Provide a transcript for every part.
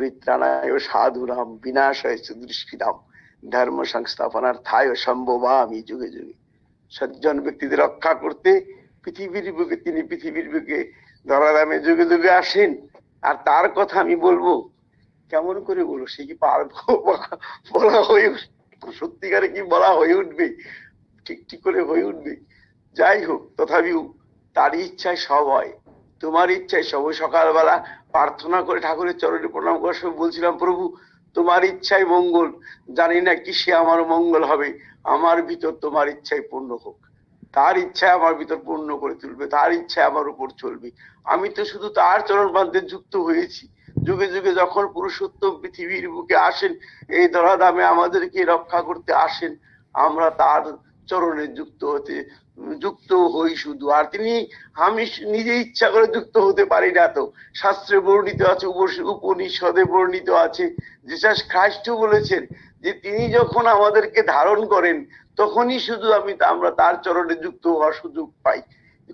পরিত্রাণায় সাধুরাম, বিনাশায় সুদৃষ্টিরাম ধর্ম সংস্থাপনার্থায় সম্ভবামি যুগে যুগে। সজ্জন ব্যক্তিদের রক্ষা করতে পৃথিবীর বুকে, তিনি পৃথিবীর বুকে ধরাধামে যুগে যুগে আসেন। আর তার কথা আমি বলব, কেমন করে বলব, সে কি পারব বলা হয়ে সত্যিকারে কি বলা হয়ে উঠবে? ঠিক ঠিক করে হয়ে উঠবে? যাই হোক, তথাপিও তার ইচ্ছায় সব হয়। তোমার ইচ্ছায় সব সকালবেলা প্রার্থনা করে ঠাকুরের চরণে প্রণাম করার সময় বলছিলাম, প্রভু, তোমার ইচ্ছায় মঙ্গল। জানি না কি সে আমার মঙ্গল হবে। আমার ভিতর তোমার ইচ্ছায় পূর্ণ হোক। তার ইচ্ছায় আমার ভিতর পূর্ণ করে তুলবে, তার ইচ্ছায় আমার উপর চলবে। আমি তো শুধু তার চরণ বান্ধে যুক্ত হয়েছি। যুগে যুগে যখন পুরুষোত্তম পৃথিবীর বুকে আসেন, এই ধরাধামে আমাদেরকে রক্ষা করতে আসেন, আমরা তার চরণে যুক্ত হতে যুক্ত হই শুধু। আর তিনি আমি নিজে ইচ্ছা করে যুক্ত হতে পারি না তো। শাস্ত্রে বর্ণিত আছে উপনিষদে বর্ণিত আছে জিসাস খ্রাইস্ট বলেছেন যে তিনি যখন আমাদেরকে ধারণ করেন, তখনই শুধু আমি আমরা তার চরণে যুক্ত হওয়ার সুযোগ পাই।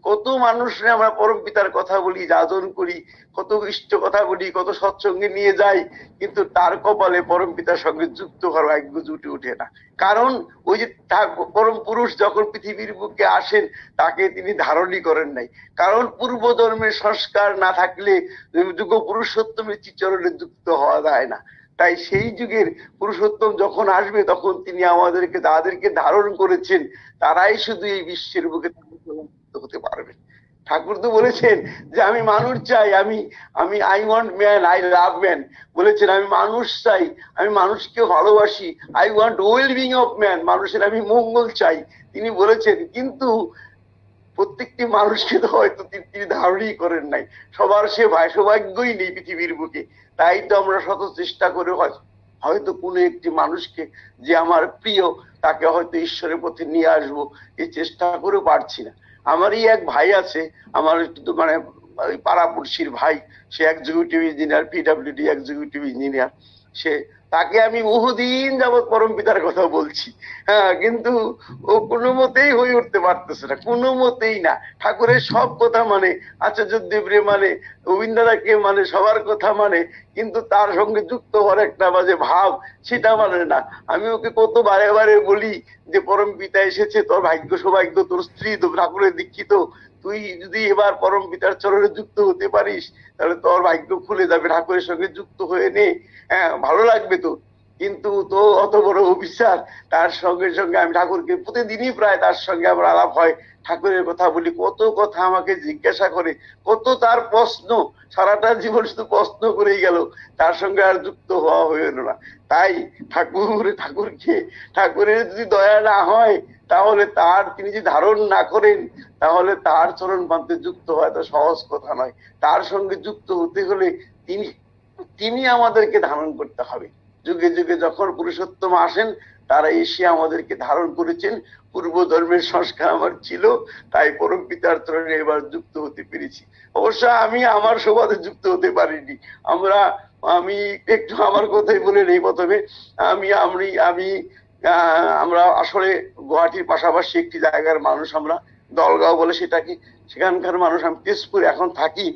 কত মানুষরে আমরা পরম পিতার কথা বলি, যাজন করি, কত ইষ্ট কথা বলি, কত সৎসঙ্গে নিয়ে যাই, কিন্তু তার কপালে পরম পিতার সঙ্গে যুক্ত হওয়ার ভাগ্য জুটে ওঠে না। কারণ ওই যে পরম পুরুষ যখন পৃথিবীর বুকে আসেন, তাকে তিনি ধারণই করেন নাই। কারণ পূর্ব ধর্মের সংস্কার না থাকলে যুগ পুরুষোত্তমের চরণে যুক্ত হওয়া যায় না। তাই সেই যুগের পুরুষোত্তম যখন আসবে, তখন তিনি আমাদেরকে, যাদেরকে ধারণ করেছেন, তারাই শুধু এই বিশ্বের বুকে হতে পারবেন ঠাকুর তো বলেছেন যে, আমি মানুষ চাই, আমি আমি I want man I love man বলেছেন, আমি মানুষ চাই, আমি মানুষকে ভালোবাসি I want well being of man মানুষের আমি মঙ্গল চাই। তিনি বলেছেন, কিন্তু প্রত্যেকটি মানুষকে তো হয়তো তিনি- ধারণই করেন নাই। সবার সে ভাই সৌভাগ্যই নেই পৃথিবীর বুকে। তাই তো আমরা শত চেষ্টা করে হয়- হয়তো কোনো একটি মানুষকে যে আমার প্রিয়, তাকে হয়তো ঈশ্বরের পথে নিয়ে আসব, এই চেষ্টা করেও পারছি না। আমারই এক ভাই আছে, আমার মানে পাড়াপড়শির ভাই, সে executive engineer PWD executive engineer সে তাকে আমি বহুদিন যাবৎ পরম পিতার কথা বলছি। হ্যাঁ কিন্তু ও কোনো মতেই হয়ে উঠতে পারতেছে না, কোনো মতেই না। ঠাকুরের সব কথা মানে আচার্য দেবরে মানে রবীন্দ্রনাথকে মানে সবার কথা মানে কিন্তু তার সঙ্গে যুক্ত হওয়ার একটা বাজে ভাব, সেটা মানে না। আমি ওকে কত বারে বারে বলি যে, পরম পিতা এসেছে, তোর ভাগ্য সৌভাগ্য, তোর স্ত্রী তো ঠাকুরের দীক্ষিত। তুই যদি এবার পরম পিতার চরণে যুক্ত হতে পারিস তাহলে তোর ভাগ্য খুলে যাবে, ঠাকুরের সঙ্গে যুক্ত হয়ে নে। হ্যাঁ ভালো লাগবে তো। কিন্তু তো অত বড় অফিসার তার সঙ্গে সঙ্গে আমি ঠাকুরকে প্রতিদিনই প্রায় তার সঙ্গে আমার আলাপ হয়। ঠাকুরের কথা বলি, কত কথা আমাকে জিজ্ঞাসা করে, কত তার প্রশ্ন, সারাটা জীবন শুধু প্রশ্ন করেই গেল, তার সঙ্গে আর যুক্ত হওয়া হয়ে না। তাই ঠাকুর, ঠাকুরকে, ঠাকুরের যদি দয়া না হয়, তাহলে তার তিনি যদি ধারণ না করেন, তাহলে তার চরণ বাঁধতে যুক্ত হওয়া তো সহজ কথা নয়। তার সঙ্গে যুক্ত হতে হলে তিনি তিনি আমাদেরকে ধারণ করতে হবে। যুগে যুগে যখন পুরুষোত্তম আসেন তারা এসে আমাদেরকে ধারণ করেছেন। পূর্ব ধর্মের সংস্কার আমার ছিল, তাই পরম পিতার চরণে এবার যুক্ত হতে পেরেছি। অবশ্য আমি আমার সমাজে যুক্ত হতে পারিনি। আমরা, আমি একটু আমার কথাই বলে নেই প্রথমে। আমি আমি আমি আমরা আসলে গুয়াহাটির পাশাপাশি একটি জায়গার মানুষ আমরা, দলগাঁও বলে সেটাকে, সেখানকার মানুষ আমি তেজপুর এখন থাকি।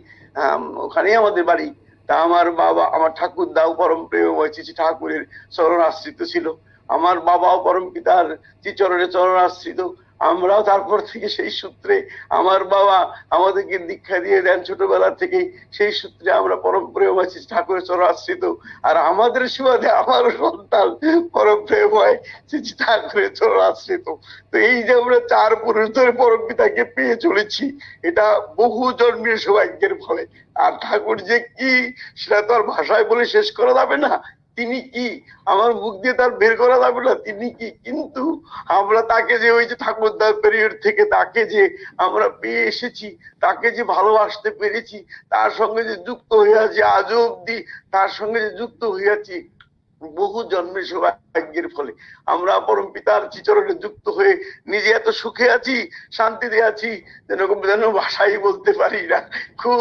ওখানেই আমাদের বাড়ি। তা আমার বাবা, আমার ঠাকুর দাও পরম প্রেমময় চিঠি ঠাকুরের চরণ আশ্রিত ছিল। আমার বাবাও পরম পিতার চিচরণে চরণ আশ্রিত আমরাও তারপর থেকে সেই সূত্রে আমার বাবা আমাদেরকে দীক্ষা দিয়ে দেন ছোটবেলা থেকে সেই সূত্রে আমরা পরম প্রেম আছি ঠাকুরের চরণ আশ্রিত আর আমাদের সুবাদে আমার সন্তান পরম প্রেম হয় ঠাকুরের চরণ আশ্রিত তো এই যে আমরা চার পুরুষ ধরে পরম পিতাকে পেয়ে চলেছি, এটা বহু জন্মের সৌভাগ্যের ফলে। আর ঠাকুর যে কি, সেটা তো আর ভাষায় বলে শেষ করা যাবে না। তিনি কি? আমার মুখ দিয়ে তার বের করা যাবে না? তিনি কি? কিন্তু আমরা তাকে যে ওই যে ঠাকুরদার পিরিয়ড থেকে তাকে যে আমরা পেয়ে এসেছি, তাকে যে ভালোবাসতে পেরেছি, তার সঙ্গে যে যুক্ত হয়ে আছি আজও অব্দি তার সঙ্গে যে যুক্ত হয়ে আছি বহু জন্মের সৌভাগ্যের ফলে। আমরা পরম পিতার চিচরণে যুক্ত হয়ে নিজে এত সুখে আছি, শান্তিতে আছি, যেন যেন ভাষাই বলতে পারি না। খুব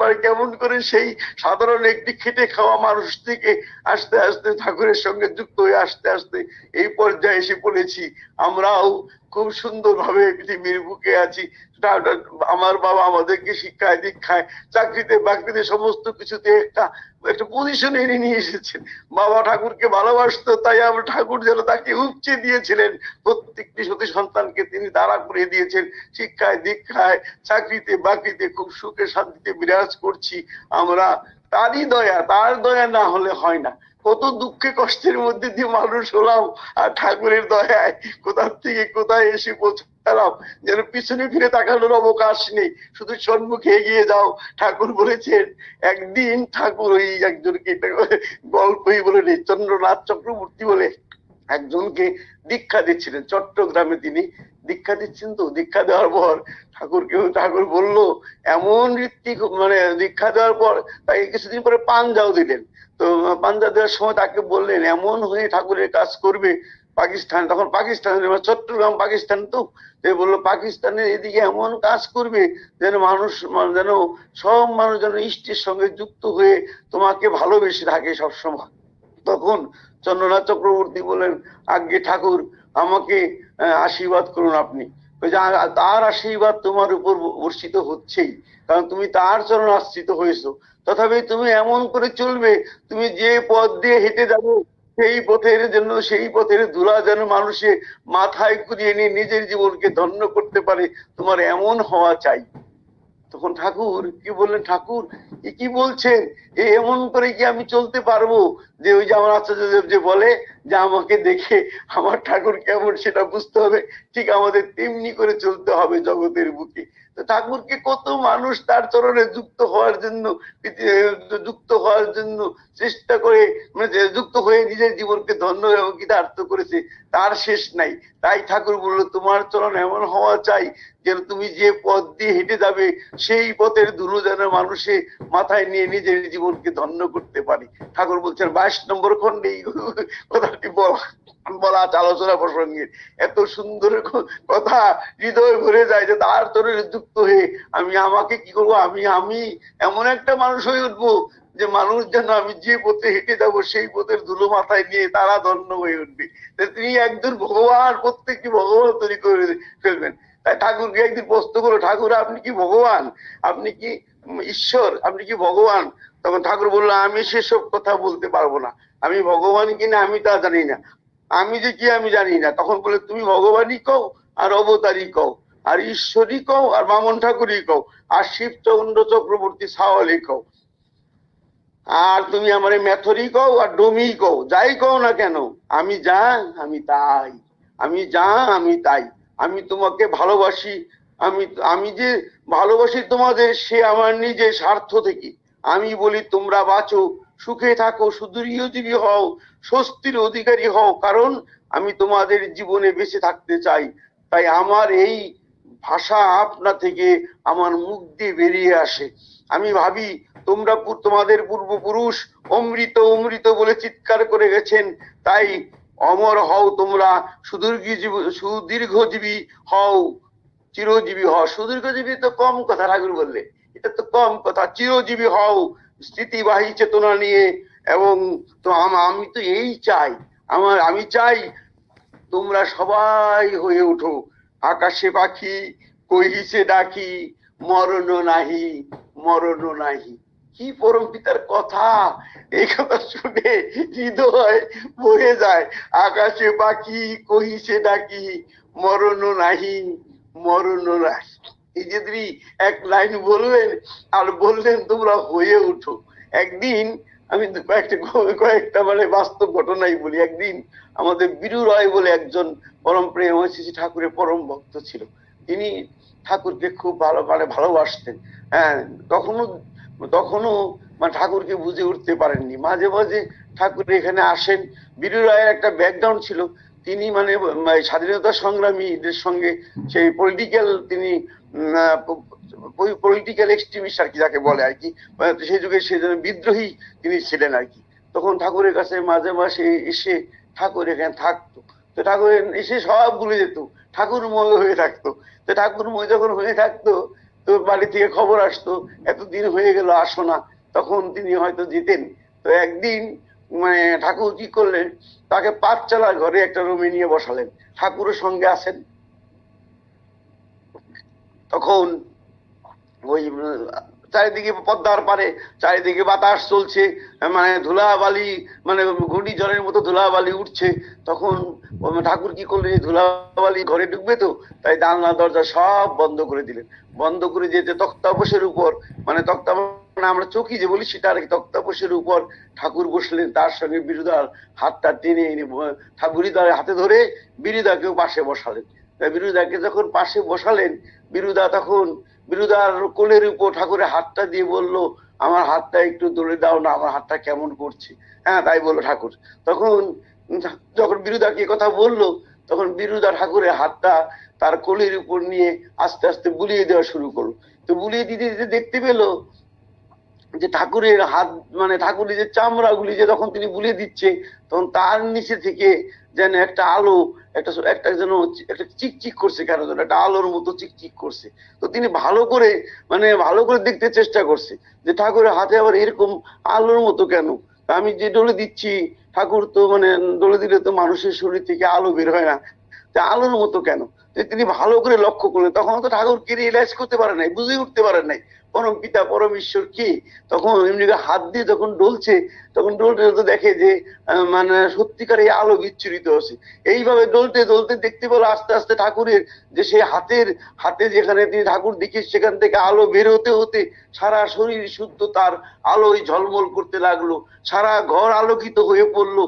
মানে কেমন করে সেই সাধারণ একটি খেটে খাওয়া মানুষ থেকে আস্তে আস্তে ঠাকুরের সঙ্গে যুক্ত হয়ে আস্তে আস্তে এই পর্যায়ে এসে পড়েছি। আমরাও খুব সুন্দরভাবে পৃথিবীর বুকে আছি। আমার বাবা আমাদেরকে শিক্ষায় দীক্ষায়, চাকরিতে বাকরিতে সমস্ত কিছুতে একটা একটা পজিশন এনে নিয়ে এসেছেন। বাবা ঠাকুরকে ভালোবাসতো, তাই আমার ঠাকুর যেন তাকে উপচে দিয়েছিলেন। প্রত্যেকটি সতী সন্তানকে তিনি দাঁড়া করে দিয়েছেন। শিক্ষায়, দীক্ষায়, চাকরিতে, বাকরিতে খুব সুখে শান্তিতে বিরাজ করছি আমরা। তারই দয়া, তার দয়া না হলে হয় না। কত দুঃখে কষ্টের মধ্যে দিয়ে মানুষ হলাম আর ঠাকুরের দয়ায় কোথার থেকে কোথায় এসে পৌঁছালাম? যেন পিছনে ফিরে তাকানোর অবকাশ নেই। শুধু সম্মুখে এগিয়ে যাও, ঠাকুর বলেছেন। একদিন ঠাকুর ওই একজনকে গল্পই বলে চন্দ্রনাথ চক্রবর্তী বলে একজনকে দীক্ষা দিচ্ছিলেন। চট্টগ্রামে তিনি দীক্ষা দিচ্ছেন তো, দীক্ষা দেওয়ার পর ঠাকুরকে ঠাকুর বলল, এমন ঋত্বিক মানে দীক্ষা দেওয়ার পর তাকে কিছুদিন পরে পাঞ্জাও দিলেন। তো পাঞ্জা দেওয়ার সময় তাকে বললেন, এমন হয়ে ঠাকুরের কাজ করবে পাকিস্তান, তখন পাকিস্তানের মানে চট্টগ্রাম, পাকিস্তান তো? বলল পাকিস্তানের এদিকে এমন কাজ করবে যেন মানুষ মানে যেন সব মানুষ যেন ইষ্টের সঙ্গে যুক্ত হয়ে তোমাকে ভালোবেসে থাকে সবসময়। তখন চন্দ্রনাথ চক্রবর্তী বলেন আজ্ঞে ঠাকুর আমাকে আশীর্বাদ করুন আপনি। তার আশীর্বাদ তোমার উপর বর্ষিত হচ্ছেই, কারণ তুমি তার চরণ আশ্রিত হয়েছো। তথাপি তুমি এমন করে চলবে, তুমি যে পথ দিয়ে হেঁটে যাবে, সেই পথের জন্য, সেই পথের ধুলা যেন মানুষে মাথায় কুড়িয়ে নিয়ে নিজের জীবনকে ধন্য করতে পারে, তোমার এমন হওয়া চাই। তখন ঠাকুর কি বললেন, ঠাকুর, এ কি বলছেন? এ এমন করে কি আমি চলতে পারব? যে ওই যে আমার আচার্যদেব যে বলে যে আমাকে দেখে আমার ঠাকুর কেমন সেটা বুঝতে হবে। ঠিক আমাদের তেমনি করে চলতে হবে জগতের বুকে। তো ঠাকুরকে কত মানুষ তার চরণে যুক্ত হওয়ার জন্য যুক্ত হওয়ার জন্য চেষ্টা করে মানে যুক্ত হয়ে নিজের জীবনকে ধন্য এবং কৃতার্থ করেছে, তার শেষ নাই। তাই ঠাকুর বলল, তোমার চরণ এমন হওয়া চাই যেন তুমি যে পথ দিয়ে হেঁটে যাবে, সেই পথের ধুলো যেন মানুষে মাথায় নিয়ে নিজের জীবনকে ধন্য করতে পারে। ঠাকুর বলছেন, বাইশ নম্বর খন্ডে এই কথাটি বলা বলা আলোচনা প্রসঙ্গে। এত সুন্দর কথা হৃদয় ভরে যায় যে তার তরে যুক্ত হয়ে, আমি আমাকে কি করব? আমি আমি এমন একটা মানুষ হয়ে উঠবো যে মানুষ যেন আমি যে পথে হেঁটে যাব, সেই পথের ধুলো মাথায় নিয়ে তারা ধন্য হয়ে উঠবে। তিনি একজন ভগবান, প্রত্যেকটি ভগবান তৈরি করে ফেলবেন। তাই ঠাকুরকে একদিন প্রশ্ন করো ঠাকুর, আপনি কি ভগবান? আপনি কি ঈশ্বর? আপনি কি ভগবান? তখন ঠাকুর বলল, আমি সেসব কথা বলতে পারব না। আমি ভগবান কিনা আমি তা জানি না। আমি যে কি, আমি জানি না। তখন বলে তুমি ভগবানই কও, আর অবতারই কও, আর ঈশ্বরই কও, আর মামন ঠাকুরই কও, আর শিবচন্দ্র চক্রবর্তী সাওয়ালই কও। আর তুমি আমার মেথরি কও, আর ডমি কও। যাই কও না কেন, আমি যা, আমি তাই। আমি যা, আমি তাই। আমি তোমাকে ভালোবাসি, আমি আমি যে ভালোবাসি তোমাদের, সে আমার নিজের স্বার্থ থেকে। আমি বলি, তোমরা বাঁচো, সুখে থাকো সুদূরীয়জীবী হও, স্বস্তির অধিকারী হও, কারণ আমি তোমাদের জীবনে বেঁচে থাকতে চাই। তাই আমার এই ভাষা আপনা থেকে আমার মুখ দিয়ে বেরিয়ে আসে। আমি ভাবি, তোমরা তোমাদের পূর্বপুরুষ অমৃত অমৃত বলে চিৎকার করে গেছেন। তাই অমর হও তোমরা সুদীর্ঘজীবী সুদীর্ঘজীবী হও, চিরজীবী হও। সুদীর্ঘজীবী তো কম কথা ঠাকুর বললে। এটা তো কম কথা, চিরজীবী হও স্মৃতিবাহী চেতনা নিয়ে। এবং তো আম- আমি তো এই চাই, আমার, আমি চাই তোমরা সবাই হয়ে ওঠো আকাশে পাখি, কহিছে ডাকি, মরণ নাহি মরণ নাহি। কি পরম পিতার কথা? এই কথা শুনে হৃদয় বয়ে যায়। আকাশে পাখি, কহিছে ডাকি, মরণ নাহি মরণ নাহি এই যে তিনি এক লাইন বলবেন আর বললেন, তোমরা হয়ে ওঠো একদিন আমি কয়েকটা কয়েকটা মানে বাস্তব ঘটনাই বলি। একদিন আমাদের বীরু রয় বলে একজন পরম প্রেম শ্রী ঠাকুরের পরম ভক্ত ছিল। তিনি ঠাকুরকে খুব ভালো মানে ভালোবাসতেন। হ্যাঁ তখনও তখনও মানে ঠাকুরকে বুঝে উঠতে পারেননি। মাঝে মাঝে ঠাকুর এখানে আসেন। বীরু রায়ের একটা ব্যাকগ্রাউন্ড ছিল। তিনি মানে স্বাধীনতা সংগ্রামীদের সঙ্গে সেই পলিটিক্যাল তিনি পলিটিক্যাল এক্সট্রিমিস্ট আর কি যাকে বলে আর কি। মানে সেই যুগে সেই জন্য বিদ্রোহী তিনি ছিলেন আর কি। তখন ঠাকুরের কাছে মাঝে মাঝে এসে ঠাকুর এখানে থাকতো। তো ঠাকুর এসে সব ভুলে যেত। ঠাকুরময় হয়ে থাকতো। তো ঠাকুরময় যখন হয়ে থাকতো তো বাড়ি থেকে খবর আসতো, এতদিন হয়ে গেল, আসো না। তখন তিনি হয়তো যেতেন। তো একদিন মানে ঠাকুর কি করলেন, তাকে পাঁচচালা ঘরে একটা রুমে নিয়ে বসালেন। ঠাকুরের সঙ্গে আসেন। তখন ওই চারিদিকে পদ্মার পারে, চারিদিকে বাতাস চলছে মানে ধুলাবালি মানে ঘূর্ণিঝড়ের মতো ধুলাবালি উঠছে। তখন ঠাকুর কি করলেন? এই ধুলাবালি ঘরে ঢুকবে তো? তাই জানলা, দরজা সব বন্ধ করে দিলেন। বন্ধ করে যেতে তক্তাপোষের উপর মানে তক্তা মানে আমরা চৌকি যে বলি, সেটা আর কি তক্তাপোষের উপর ঠাকুর বসলেন। তার সঙ্গে বিরুদার হাতটা টেনে এনে, ঠাকুরই তার হাতে ধরে বিরুদাকেও পাশে বসালেন। তাই বিরুদাকে যখন পাশে বসালেন, বিরুদা তখন বিরুদার কোলের উপর ঠাকুরের হাতটা দিয়ে বলল, আমার হাতটা একটু দৌড়ে দাও না, আমার হাতটা কেমন করছে? হ্যাঁ তাই বলল ঠাকুর। তখন যখন বিরুদাকে কথা বলল, তখন বিরুদা ঠাকুরের হাতটা তার কোলের উপর নিয়ে আস্তে আস্তে বুলিয়ে দেওয়া শুরু করল। তো বুলিয়ে দিতে দিতে দেখতে পেল যে ঠাকুরের হাত মানে ঠাকুরের যে চামড়াগুলি যে যখন তিনি বুলিয়ে দিচ্ছে তখন তার নিচে থেকে যেন একটা আলো একটা একটা যেন একটা চিকচিক করছে কেন যেন, একটা আলোর মতো চিকচিক করছে। তো তিনি ভালো করে মানে ভালো করে দেখতে চেষ্টা করছে যে ঠাকুরের হাতে আবার এরকম আলোর মতো কেন? আমি যে ডলে দিচ্ছি, ঠাকুর তো মানে ডলে দিলে তো মানুষের শরীর থেকে আলো বের হয় না। আলোর মতো কেন? তিনি ভালো করে লক্ষ্য করলেন, তখন তো ঠাকুরকে রিয়েলাইজ করতে পারে নাই বুঝে উঠতে পারেন নাই। পরম পিতা, পরম ঈশ্বর কি? তখন এমনি হাত দিয়ে যখন ডলছে, তখন ডলতে ডলতে দেখে যে মানে সত্যিকার এই আলো বিচ্ছুরিত হচ্ছে। এইভাবে ডলতে ডলতে দেখতে পেল আস্তে আস্তে ঠাকুরের যে সেই হাতের, হাতে যেখানে তিনি ঠাকুর দেখে সেখান থেকে আলো বের হতে হতে সারা শরীর শুদ্ধ তার আলোয় ঝলমল করতে লাগল। সারা ঘর আলোকিত হয়ে পড়ল।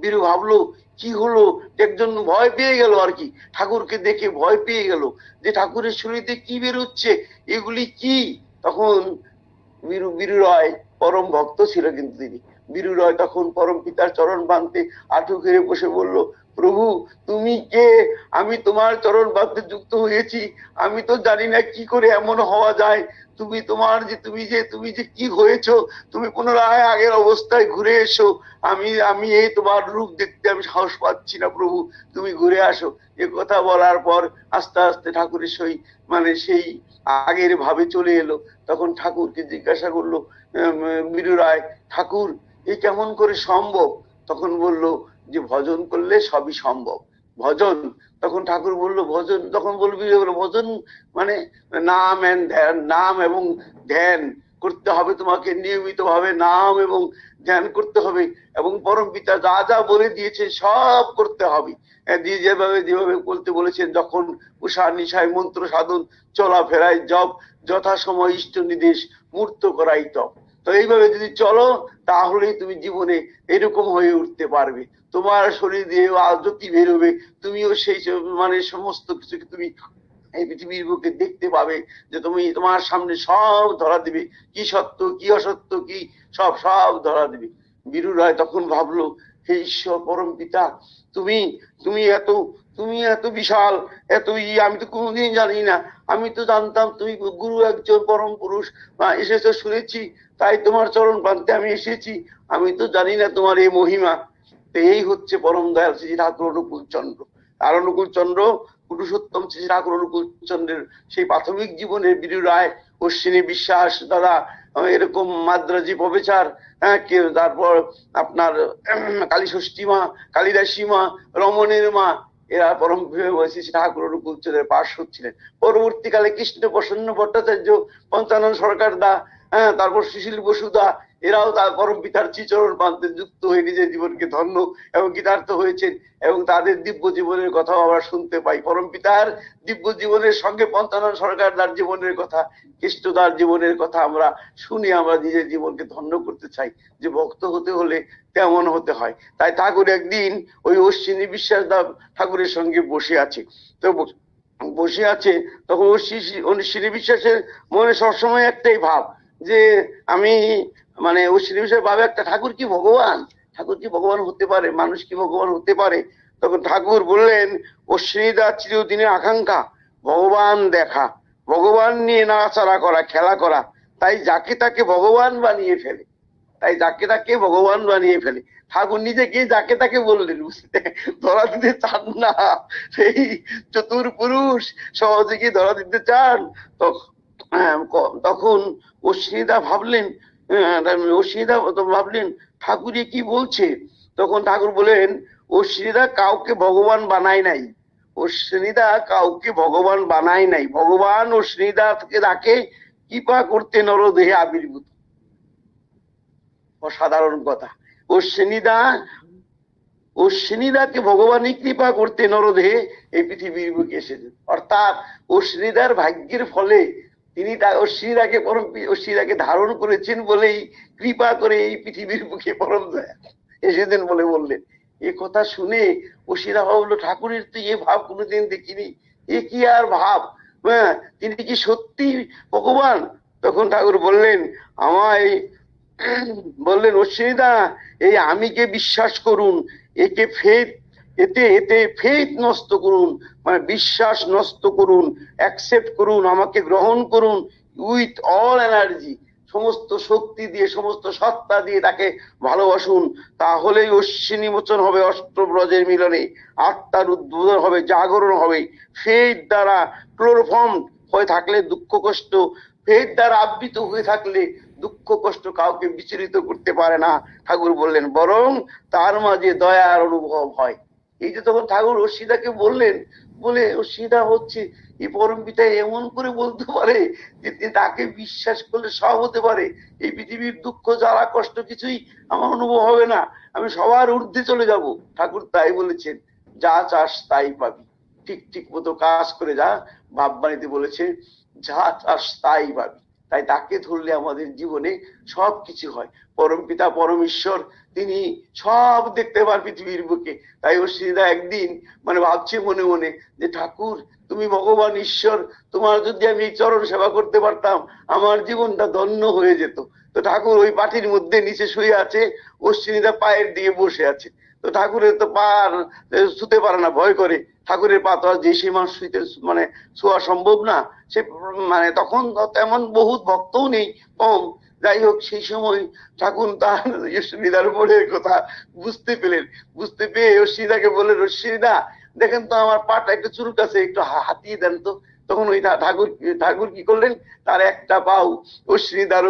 বীরু ভাবলো, কি হলো? একজন ভয় পেয়ে গেল আর কি? ঠাকুরকে দেখে ভয় পেয়ে গেল যে ঠাকুরের শরীরে কি বেরোচ্ছে? এগুলি কি? তখন বীরু বীরু রয় পরম ভক্ত ছিল কিন্তু তিনি। বীরু রয় তখন পরম পিতার চরণ বাঁধতে আঁটু ঘিরে বসে বলল, প্রভু, তুমি কে? আমি তোমার চরণ বাঁধতে যুক্ত হয়েছি। আমি তো জানি না কি করে এমন হওয়া যায়। তুমি তোমার যে, তুমি যে তুমি যে কি হয়েছ, তুমি পুনরায় আগের অবস্থায় ঘুরে এসো। আমি আমি এই তোমার রূপ দেখতে আমি সাহস পাচ্ছি না প্রভু। তুমি ঘুরে আসো। এ কথা বলার পর আস্তে আস্তে ঠাকুরের সই মানে সেই আগের ভাবে চলে এলো। তখন ঠাকুরকে জিজ্ঞাসা করল বীরু রায়, ঠাকুর, এ কেমন করে সম্ভব? তখন বলল যে, ভজন করলে সবই সম্ভব। ভজন। তখন ঠাকুর বলল, ভজন তখন বলবি ভজন মানে নাম ধ্যান, নাম এবং ধ্যান করতে হবে তোমাকে নিয়মিত ভাবে নাম এবং ধ্যান করতে হবে এবং পরম পিতা যা যা বলে দিয়েছে সব করতে হবে। দিয়ে যেভাবে যেভাবে বলতে বলেছেন, যখন উষা, নিশায় মন্ত্র সাধন, চলাফেরায় জব যথাসময় ইষ্ট নির্দেশ, মূর্ত করাই তপ তো এইভাবে যদি চলো, তাহলেই তুমি জীবনে এরকম হয়ে উঠতে পারবে। তোমার শরীর দিয়ে জ্যোতি বেরোবে। তুমিও সেই মানে সমস্ত কিছুকে তুমি এই পৃথিবীর বুকে দেখতে পাবে যে তুমি তোমার সামনে সব ধরা দিবে। কি সত্য, কি অসত্য, কি সব সব ধরা দিবে। বীরু রায় তখন ভাবলো, হে ঈশ্বর পরম পিতা, তুমি তুমি এত তুমি এত বিশাল এত ই আমি তো কোনোদিন জানি না। আমি তো জানতাম তুমি গুরু একজন পরম পুরুষ। এসেছ শুনেছি তাই তোমার চরণ প্রান্তে আমি এসেছি। আমি তো জানি না তোমার এই মহিমা। এই হচ্ছে পরম দয়াল শ্রী ঠাকুর অনুকূল চন্দ্র। আর অনুকূল চন্দ্র পুরুষোত্তম শ্রী ঠাকুর অনুকূল চন্দ্রের সেই প্রাথমিক জীবনের বীরু রায়, অশ্বিনী বিশ্বাস দাদা এরকম মাদ্রাজি প্রবেচার হ্যাঁ তারপর আপনার কালী ষষ্ঠী মা, কালিদাসী মা, রমণের মা, এরা পরম বলছি ঠাকুর অনুকূল চন্দ্রের পাশ হচ্ছিলেন পরবর্তীকালে কৃষ্ণ প্রসন্ন ভট্টাচার্য, পঞ্চানন সরকার দা হ্যাঁ তারপর সুশীল বসুদা এরাও তার পরম পিতার চিচরণ প্রান্তে যুক্ত হয়ে নিজের জীবনকে ধন্য এবং গীতার্থ হয়েছেন এবং তাদের দিব্য জীবনের কথাও আমরা শুনতে পাই। পরম পিতার দিব্য জীবনের সঙ্গে পঞ্চানন সরকারদার জীবনের কথা, কৃষ্ণদার জীবনের কথা আমরা শুনে আমরা নিজের জীবনকে ধন্য করতে চাই। যে ভক্ত হতে হলে তেমন হতে হয়। তাই ঠাকুর একদিন ওই অশ্বিনী বিশ্বাস ঠাকুরের সঙ্গে বসে আছে। তো বসে আছে, তখন অশ্বিনী বিশ্বাসের মনে সবসময় একটাই ভাব যে আমি মানে অশ্বিনী বিষয় ভাবে একটা ঠাকুর কি ভগবান? ঠাকুর কি ভগবান হতে পারে? মানুষ কি ভগবান হতে পারে? তখন ঠাকুর বললেন, অশ্বিনীদা চিরদিনের আকাঙ্ক্ষা, ভগবান দেখা। ভগবান নিয়ে নাড়াচাড়া করা, খেলা করা, তাই যাকে তাকে ভগবান বানিয়ে ফেলে। তাই যাকে তাকে ভগবান বানিয়ে ফেলে। ঠাকুর নিজে নিজেকে যাকে তাকে বললেন বুঝতে ধরা দিতে চান না। সেই চতুর পুরুষ সহজে কি ধরা দিতে চান তখন অশ্বিনীদা ভাবলেন অশ্বিনীদা ভাবলেন ঠাকুরে কি বলছে? তখন ঠাকুর বলেন অশ্বিনীদা কাউকে ভগবান বানায় নাই। অশ্বিনীদা কাউকে ভগবান বানায় নাই। ভগবান অশ্বিনীদাকে ডাকে, কৃপা করতে নরদেহে আবির্ভূত। অসাধারণ কথা। অশ্বিনীদা, অশ্বিনীদাকে ভগবানই কৃপা করতে নরদেহে এই পৃথিবীর বুকে এসেছেন অর্থাৎ অশ্বিনীদার ভাগ্যের ফলে তিনি তা- অশ্বিনীদাকে পরম অশ্বিনীদাকে ধারণ করেছেন বলেই কৃপা করে এই পৃথিবীর বুকে পরম দয়া এসেছেন বলে বললেন। এ কথা শুনে অশ্বিরা বলল ঠাকুরের তো এ ভাব কোনোদিন দেখিনি। এ কি আর ভাব? হ্যাঁ তিনি কি সত্যি ভগবান? তখন ঠাকুর বললেন, আমায় বললেন, অশ্বিনীদা, এই আমিকে বিশ্বাস করুন, একে ফেথ এতে এতে ফেথ নষ্ট করুন মানে বিশ্বাস নষ্ট করুন অ্যাকসেপ্ট করুন, আমাকে গ্রহণ করুন উইথ অল এনার্জি সমস্ত শক্তি দিয়ে, সমস্ত সত্তা দিয়ে তাকে ভালোবাসুন। তাহলেই অশ্বিনী মোচন হবে অষ্টব্রজের মিলনে। আত্মার উদ্বোধন হবে, জাগরণ হবে। ফেথ দ্বারা ক্লোরোফর্ম হয়ে থাকলে দুঃখ কষ্ট। ফেথ দ্বারা আবৃত হয়ে থাকলে দুঃখ কষ্ট কাউকে বিচলিত করতে পারে না। ঠাকুর বললেন, বরং তার মাঝে দয়ার অনুভব হয়। এই যে তখন ঠাকুর অসিদাকে বললেন, বলে অসিদা হচ্ছে এই পরম পিতা এমন করে বলতে পারে যে তাকে বিশ্বাস করলে সব হতে পারে। এই পৃথিবীর দুঃখ, জ্বালা, কষ্ট কিছুই আমার অনুভব হবে না। আমি সবার ঊর্ধ্বে চলে যাব। ঠাকুর তাই বলেছেন। যা চাস তাই পাবি। ঠিক ঠিক মতো কাজ করে যা। ভাববাণীতে বলেছে, যা চাস তাই পাবি। তাই তাকে ধরলে আমাদের জীবনে সব কিছু হয়। পরম পিতা, পরম ঈশ্বর, তিনি সব দেখতে পার পৃথিবীর বুকে। তাই অশ্বিনীদা একদিন মানে ভাবছে মনে মনে যে, ঠাকুর, তুমি ভগবান ঈশ্বর, তোমার যদি আমি চরণ সেবা করতে পারতাম, আমার জীবনটা ধন্য হয়ে যেত। তো ঠাকুর ওই পাটির মধ্যে নিচে শুয়ে আছে অশ্বিনীদা পায়ের দিয়ে বসে আছে। তো ঠাকুরের তো পা শুতে পারে না, ভয় করে। ঠাকুরের পা তো যে সীমা শুইতে মানে শোয়া সম্ভব না, সে মানে তখন তেমন বহুত ভক্তও নেই, কম। যাই হোক, সেই সময় ঠাকুর তার অশ্বিনীদার মনের কথা বুঝতে পেলেন। বুঝতে পেয়ে অশ্বিনীদাকে বললেন, রশ্মিদা, দেখেন তো আমার পাটা একটু চুলকাছে, একটু হাতিয়ে দেন তো। তখন ওই ঠাকুর ঠাকুর কি করলেন? তার একটা পাও অশ্বিনীদার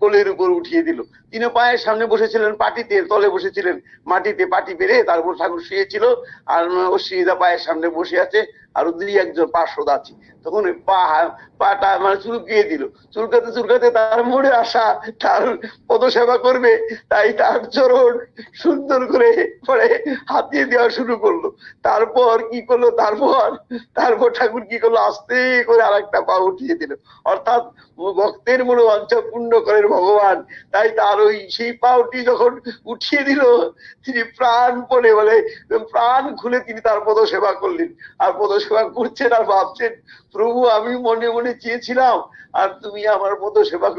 কোলের উপর উঠিয়ে দিল। তিনি পায়ের সামনে বসেছিলেন, পাটিতে, তলে বসেছিলেন। মাটিতে পাটি বেড়ে তারপর ঠাকুর শুয়েছিল। আর অশ্বিনীদা পায়ের সামনে বসে আছে। আর দুই একজন পার্শ্বদ আছে তখন পা পাটা মানে চুলকিয়ে দিল। চুলকাতে চুলকাতে তার মনে আসা তার পদসেবা করবে, তাই তার চরণ সুন্দর করে পরে হাতিয়ে দেওয়া শুরু করল। তারপর কি করল? তারপর তারপর ঠাকুর কি করল? আস্তে করে আর একটা পা উঠিয়ে দিল। অর্থাৎ ভক্তের মনে বাঞ্ছা পূর্ণ করেন ভগবান। তাই তার ওই সেই পাওটি যখন উঠিয়ে দিল, তিনি প্রাণ পড়ে বলে, প্রাণ খুলে তিনি তার পদ সেবা করলেন। আর পদ সেবা করছেন আর ভাবছেন, প্রভু, আমি মনে মনে চেয়েছিলাম আর তুমি আমার মতো সেবা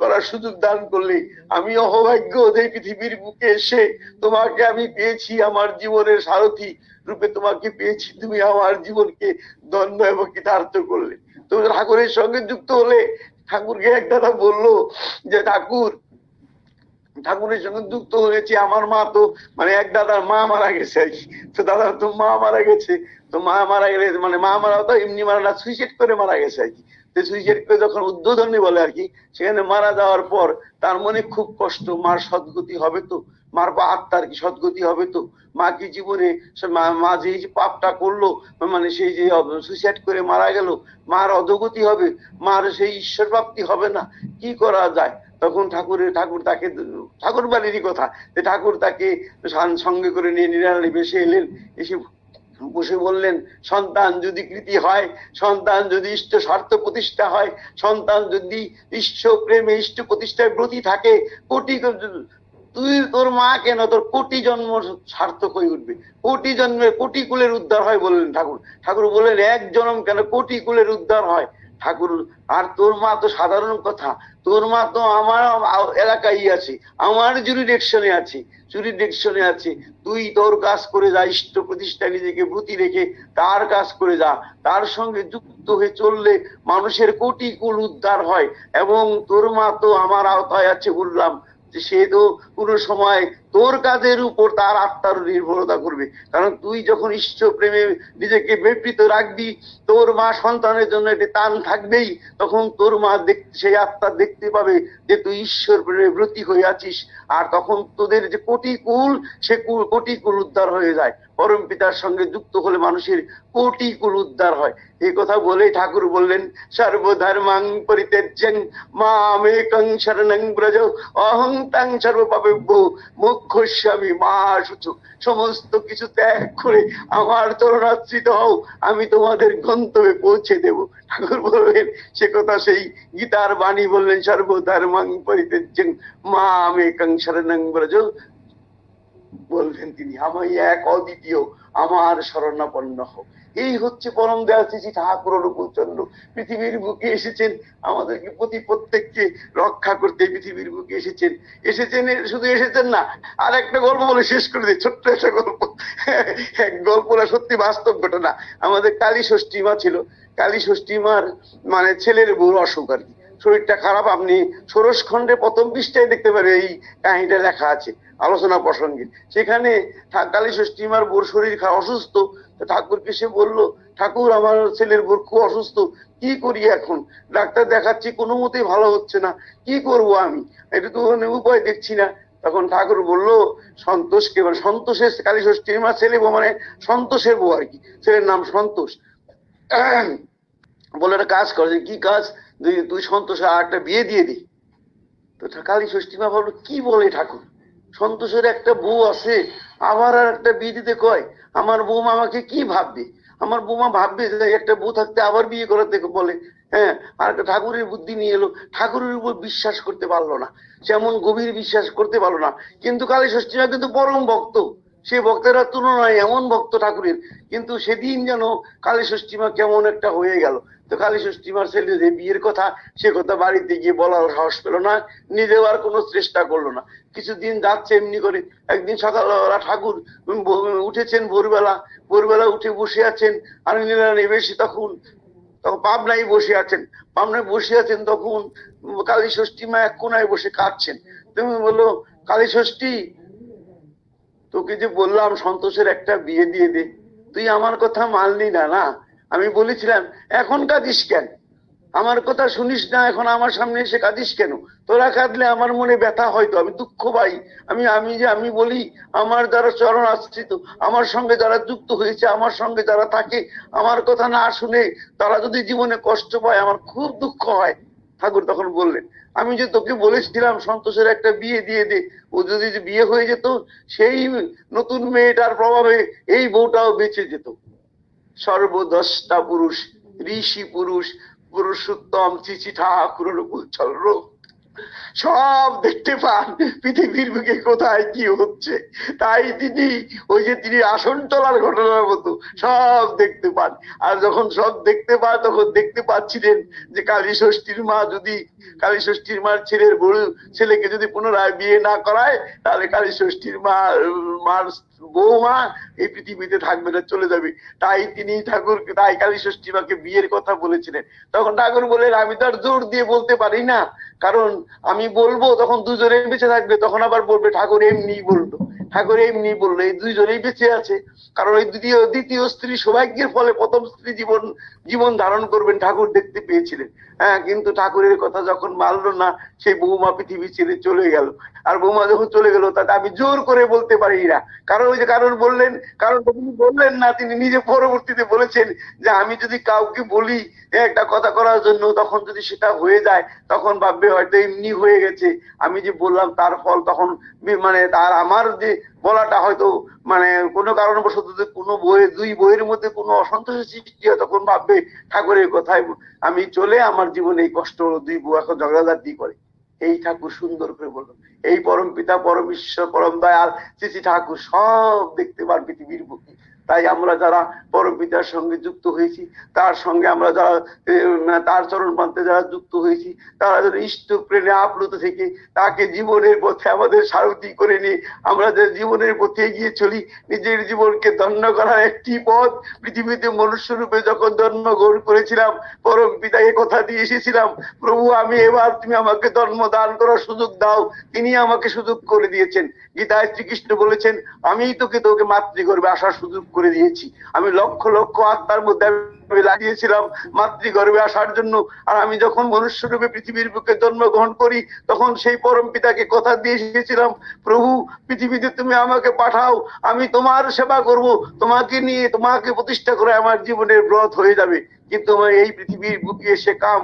করার সুযোগ দান করলে। আমি অহভাগ্য এই পৃথিবীর বুকে এসে তোমাকে আমি পেয়েছি, আমার জীবনের সারথি রূপে তোমাকে পেয়েছি, তুমি আমার জীবনকে দ্বন্দ্ব এবং কৃতার্থ করলে। তুমি ঠাকুরের সঙ্গে যুক্ত হলে ঠাকুরকে এক দাদা বলল যে, ঠাকুর, ঠাকুরের সঙ্গে যুক্ত হয়েছি আমার মা তো মানে এক দাদার মা মারা গেছে। তো দাদার তো মা মারা গেছে? তো মা মারা গেলে মানে মা মারা তো এমনি মারা না সুইসাইড করে মারা গেছে আর কি। সুইসাইড করে যখন উদ্বোধনী বলে আর কি, সেখানে মারা যাওয়ার পর তার মনে খুব কষ্ট, মার সদ্গতি হবে তো? মার বা আত্মার কি সদ্গতি হবে তো? মা কি জীবনে মা- যে পাপটা করল মানে সেই যে সুইসাইড করে মারা গেল, মার অধগতি হবে? মার সেই ঈশ্বর প্রাপ্তি হবে না? কি করা যায়? তখন ঠাকুরের ঠাকুর তাকে, ঠাকুর বাড়িরই কথা। যে ঠাকুর তাকে সঙ্গে করে নিয়ে নিরালি বেশি এলেন। এসে বসে বললেন, সন্তান যদি কৃতি হয়, সন্তান যদি ইষ্ট স্বার্থ প্রতিষ্ঠা হয়, সন্তান যদি ঈশ্বর প্রেমে ইষ্ট প্রতিষ্ঠায় ব্রতী থাকে, কোটি তুই তোর মা কেন? তোর কোটি জন্ম সার্থক হয়ে উঠবে। কোটি জন্মের কোটি কুলের উদ্ধার হয় বললেন ঠাকুর। ঠাকুর বললেন, এক জন্ম কেন কোটি কুলের উদ্ধার হয়? ঠাকুর, আর তোর মা তো সাধারণ কথা। তোর মা তো আমার এলাকায় আছে, আমার জুরিডিকশনে আছে। জুরিডিকশনে আছে। তুই তোর কাজ করে যা, ইষ্ট প্রতিষ্ঠা নিজেকে ভূতি রেখে তার কাজ করে যা। তার সঙ্গে যুক্ত হয়ে চললে মানুষের কোটি কুল উদ্ধার হয়। এবং তোর মা তো আমার আওতায় আছে বললাম সে তো কোনো সময় তোর কাজের উপর তার আত্মার নির্ভরতা করবে। কারণ তুই যখন ঈশ্বর প্রেমে নিজেকে বিবৃত রাখবি, তোর মা সন্তানের জন্য একটি টান থাকবেই, তখন তোর মা দেখতে, সেই আত্মা দেখতে পাবে যে তুই ঈশ্বর প্রেমে ব্রতী হয়ে আছিস। আর তখন তোদের যে কোটি কুল, সে কু- কোটি কুল উদ্ধার হয়ে যায়। পরম পিতার সঙ্গে যুক্ত হলে মানুষের কোটি কুল উদ্ধার হয়। এই কথা বলে ঠাকুর বললেন, সর্বধর্মাং পরিত্যাজ্যং, মামেকং শরণং ব্রজ, অহং তাং সর্বপাপেভ্য মুখ্যস্বামী মা, শুধু সমস্ত কিছু ত্যাগ করে আমার চরণাশ্রিত হও, আমি তোমাদের গন্তব্যে পৌঁছে দেব। ঠাকুর বললেন, সে কথা সেই গীতার বাণী বললেন সর্বধর্মাং পরিত্যাজ্যং কাং শরণং ব্রজ বলবেন তিনি আমি এক অদ্বিতীয়, আমার শরণাপন্ন হোক এই হচ্ছে পরম দয়াল শ্রী ঠাকুর অনুকূলচন্দ্র। পৃথিবীর বুকে এসেছেন, আমাদেরকে প্রতি প্রত্যেককে রক্ষা করতে পৃথিবীর বুকে এসেছেন। এসেছেন, শুধু এসেছেন না আর একটা গল্প বলে শেষ করে দিই, ছোট্ট একটা গল্প। এক গল্পটা সত্যি বাস্তব ঘটনা। আমাদের কালী ষষ্ঠী মা ছিল। কালী ষষ্ঠী মার মানে ছেলের বউর অসুখ আর কি। শরীরটা খারাপ, আপনি ষোড়শ খণ্ডে প্রথম পৃষ্ঠায় দেখতে পারেন এই কাহিনীটা লেখা আছে, আলোচনা প্রসঙ্গে সেখানে কালী ষষ্ঠী মার বোর শরীর অসুস্থ। ঠাকুরকে সে বলল, ঠাকুর, আমার ছেলের বোর খুব অসুস্থ, কি করি এখন? ডাক্তার দেখাচ্ছি, কোনো মতেই ভালো হচ্ছে না, কি করব আমি? এটা তো কোনো উপায় দেখছি না। তখন ঠাকুর বলল, সন্তোষকে মানে সন্তোষের কালী ষষ্ঠীর মা ছেলে বউ মানে সন্তোষের বউ আর কি, ছেলের নাম সন্তোষ। বলে একটা কাজ করে কি কাজ? তুই সন্তোষে আর একটা বিয়ে দিয়ে দি তো কালী ষষ্ঠী মা ভাবলো, কি বলে ঠাকুর? সন্তোষের একটা বউ আছে, আবার আর একটা বিয়ে দিতে কয়? আমার বৌমা আমাকে কি ভাববে? আমার বৌমা ভাববে যে একটা বউ থাকতে আবার বিয়ে করাতে বলে। হ্যাঁ আর একটা ঠাকুরের বুদ্ধি নিয়ে এলো। ঠাকুরের উপর বিশ্বাস করতে পারল না। সে এমন গভীর বিশ্বাস করতে পারল না। কিন্তু কালী ষষ্ঠী মা কিন্তু পরম ভক্ত। সে ভক্তেরা তুলনায় এমন ভক্ত ঠাকুরের। কিন্তু সেদিন যেন কালী ষষ্ঠী মা কেমন একটা হয়ে গেল। তো কালী ষষ্ঠী মার ছেলে যে বিয়ের কথা, সে কথা বাড়িতে গিয়ে বলার সাহস পেল না, নিজেও আর কোনো চেষ্টা করল না। কিছুদিন যাচ্ছে এমনি করে, একদিন সকালবেলা ঠাকুর উঠেছেন ভোরবেলা ভোরবেলা উঠে বসে আছেন, আর নীলা নেবেশি তখন তখন পাবনায় বসে আছেন। পাবনায় বসে আছেন তখন কালী ষষ্ঠী মা এক কোনায় বসে কাঁদছেন। তুমি বলল, কালী ষষ্ঠী, তোকে যে বললাম সন্তোষের একটা বিয়ে দিয়ে দে, তুই আমার কথা মানলি না না? আমি বলেছিলাম, এখন কাঁদিস কেন? আমার কথা শুনিস না, এখন আমার সামনে এসে কাঁদিস কেন? তোরা কাঁদলে আমার মনে ব্যথা হয়তো আমি দুঃখ পাই। আমি আমি যে, আমি বলি, আমার যারা চরণ আশ্রিত, আমার সঙ্গে যারা যুক্ত হয়েছে, আমার সঙ্গে যারা থাকে, আমার কথা না শুনে তারা যদি জীবনে কষ্ট পায়, আমার খুব দুঃখ হয়। ঠাকুর তখন বললেন, আমি যে তোকে বলেছিলাম, সন্তোষের একটা বিয়ে দিয়ে দে। ও যদি বিয়ে হয়ে যেত, সেই নতুন মেয়েটার প্রভাবে এই বউটাও বেঁচে যেত। সর্বদশটা পুরুষ ঋষি পুরুষ পুরুষোত্তম চিচি ঠাকুর চন্দ্র সব দেখতে পান, পৃথিবীর বুকে কোথায় কি হচ্ছে। তাই তিনি, ওই যে তিনি আসন তোলার ঘটনার মতো, সব দেখতে পান। আর যখন সব দেখতে পান, তখন দেখতে পাচ্ছিলেন যে কালী ষষ্ঠীর মা যদি, কালী ষষ্ঠীর মার ছেলের বড় ছেলেকে যদি পুনরায় বিয়ে না করায়, তাহলে কালী ষষ্ঠীর মা, মার বৌমা এই পৃথিবীতে থাকবে না, চলে যাবে। তাই তিনি ঠাকুর, তাই কালী ষষ্ঠী মাকে বিয়ের কথা বলেছিলেন। তখন ঠাকুর বললেন, আমি তো আর জোর দিয়ে বলতে পারি না। কারণ আমি বলব, তখন দুজনে বেঁচে থাকবে, তখন আবার বলবে, ঠাকুর এমনি বলল, ঠাকুর এমনি বলল। এই দুইজনেই বেঁচে আছে। কারণ ওই দ্বিতীয় দ্বিতীয় স্ত্রী সৌভাগ্যের ফলে প্রথম স্ত্রী জীবন জীবন ধারণ করবেন ঠাকুর দেখতে পেয়েছিলেন। হ্যাঁ কিন্তু ঠাকুরের কথা যখন মানলো না, সেই বৌমা পৃথিবী ছেড়ে চলে গেল। আর বৌমা যখন চলে গেল, তাতে আমি জোর করে বলতে পারি না। কারণ ওই যে কারণ বললেন, কারণ তিনি বললেন না, তিনি নিজে পরবর্তীতে বলেছেন যে আমি যদি কাউকে বলি একটা কথা করার জন্য তখন যদি সেটা হয়ে যায়, তখন ভাববে হয়তো এমনি হয়ে গেছে। আমি যে বললাম তার ফল তখন মানে তার আমার যে বলাটা হয়তো মানে কোনো কারণবশত কোনো বইয়ে, দুই বইয়ের মধ্যে কোনো অসন্তোষের সৃষ্টি হয়, তখন ভাববে ঠাকুরের কথায় আমি চলে আমার জীবনে এই কষ্ট দুই বউ এখন ঝগড়াঝাটি করে। এই ঠাকুর সুন্দর করে বলল। এই পরম পিতা পরম ঈশ্বর পরম দয়াল, শ্রী ঠাকুর সব দেখতে পার পৃথিবীর বুকে। তাই আমরা যারা পরম পিতার সঙ্গে যুক্ত হয়েছি, তার সঙ্গে আমরা যারা তার চরণ পান্তে যারা যুক্ত হয়েছি, তারা যেন ইষ্ট প্রেমে আপ্লুত থেকে তাকে জীবনের পথে আমাদের সারথি করে নিয়ে আমরা যে জীবনের পথে এগিয়ে চলি, নিজের জীবনকে ধন্য করার একটি পথ। পৃথিবীতে মনুষ্য রূপে যখন জন্মগ্রহণ করেছিলাম পরম পিতাকে কথা দিয়ে এসেছিলাম, প্রভু, আমি এবার তুমি আমাকে ধর্ম দান করার সুযোগ দাও। তিনি আমাকে সুযোগ করে দিয়েছেন। গীতায় শ্রীকৃষ্ণ বলেছেন আমি তোকে তোকে মাতৃগর্ভে আসার সুযোগ করে দিয়েছি। আমি লক্ষ লক্ষ আত্মার মধ্যে আমি লাগিয়েছিলাম মাতৃগর্ভে আসার জন্য। আর আমি যখন মনুষ্য রূপে পৃথিবীর বুকে জন্মগ্রহণ করি, তখন সেই পরম পিতাকে কথা দিয়ে এসেছিলাম, প্রভু, পৃথিবীতে তুমি আমাকে পাঠাও, আমি তোমার সেবা করব। তোমাকে নিয়ে, তোমাকে প্রতিষ্ঠা করে আমার জীবনের ব্রত হয়ে যাবে। কিন্তু এই পৃথিবীর বুকে এসে কাম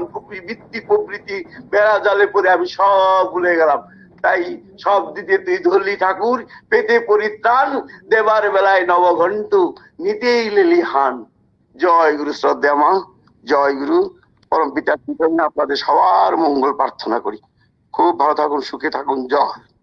বৃত্তি প্রবৃত্তি বেড়া জালে পরে আমি সব ভুলে গেলাম। তাই সব দিতে তুই ধরলি ঠাকুর, পেতে পরিত্রাণ, দেবার বেলায় নবঘণ্ট, নিতেই লিলি হান। জয় গুরু শ্রদ্ধা মা, জয় গুরু। পরম পিতার আপনাদের সবার মঙ্গল প্রার্থনা করি। খুব ভালো থাকুন, সুখে থাকুন, জয়।